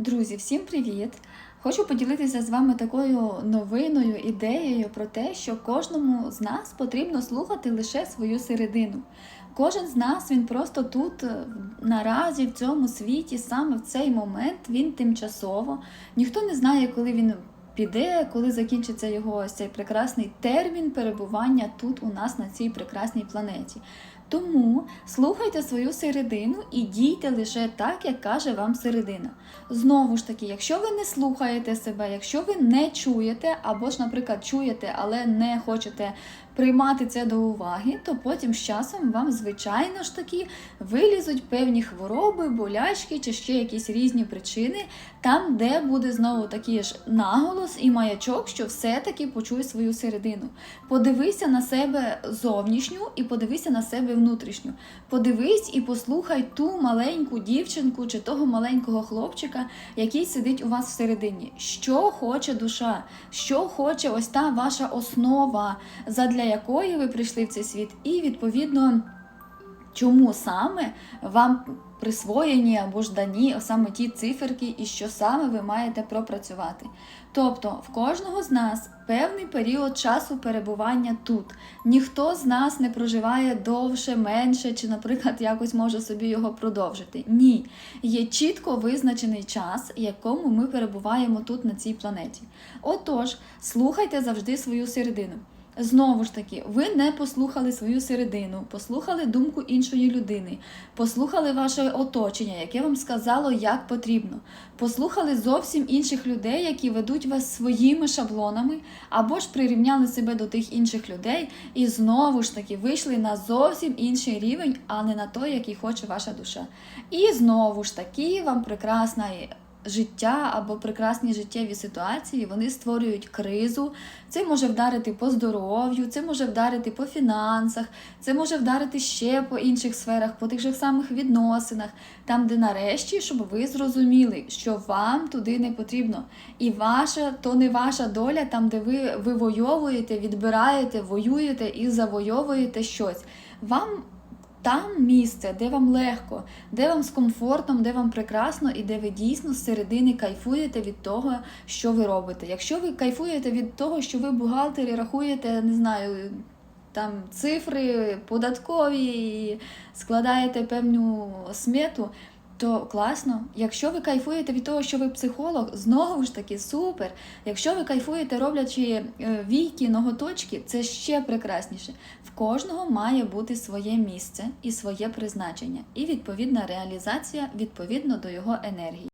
Друзі, всім привіт! Хочу поділитися з вами такою новиною, ідеєю про те, що кожному з нас потрібно слухати лише свою середину. Кожен з нас він просто тут е, наразі в цьому світі, саме в цей момент він тимчасово. Ніхто не знає, коли він піде, коли закінчиться його ось цей прекрасний термін перебування тут у нас на цій прекрасній планеті. Тому слухайте свою середину і дійте лише так, як каже вам середина. Знову ж таки, якщо ви не слухаєте себе, якщо ви не чуєте, або ж, наприклад, чуєте, але не хочете приймати це до уваги, то потім з часом вам, звичайно ж таки, вилізуть певні хвороби, болячки чи ще якісь різні причини, там, де буде знову такий ж наголос і маячок, що все-таки почуй свою середину. Подивися на себе зовнішню і подивися на себе внутрішню. Подивись і послухай ту маленьку дівчинку чи того маленького хлопчика, який сидить у вас всередині. Що хоче душа, що хоче ось та ваша основа, задля якої ви прийшли в цей світ, і відповідно. Чому саме вам присвоєні або ж дані саме ті циферки, і що саме ви маєте пропрацювати? Тобто в кожного з нас певний період часу перебування тут. Ніхто з нас не проживає довше, менше, чи, наприклад, якось може собі його продовжити. Ні, є чітко визначений час, якому ми перебуваємо тут на цій планеті. Отож, слухайте завжди свою середину. Знову ж таки, ви не послухали свою середину, послухали думку іншої людини, послухали ваше оточення, яке вам сказало, як потрібно. Послухали зовсім інших людей, які ведуть вас своїми шаблонами, або ж прирівняли себе до тих інших людей, і знову ж таки вийшли на зовсім інший рівень, а не на той, який хоче ваша душа. І знову ж таки вам прекрасна життя або прекрасні життєві ситуації, вони створюють кризу. Це може вдарити по здоров'ю, це може вдарити по фінансах, це може вдарити ще по інших сферах, по тих же самих відносинах, там, де нарешті, щоб ви зрозуміли, що вам туди не потрібно. І ваша то не ваша доля, там, де ви вивойовуєте, відбираєте, воюєте і завойовуєте щось. Вам там місце, де вам легко, де вам з комфортом, де вам прекрасно і де ви дійсно з середини кайфуєте від того, що ви робите. Якщо ви кайфуєте від того, що ви бухгалтері рахуєте, не знаю. Там цифри податкові, і складаєте певну смету, то класно. Якщо ви кайфуєте від того, що ви психолог, знову ж таки супер. Якщо ви кайфуєте, роблячи е, війки, ноготочки, це ще прекрасніше. В кожного має бути своє місце і своє призначення, і відповідна реалізація відповідно до його енергії.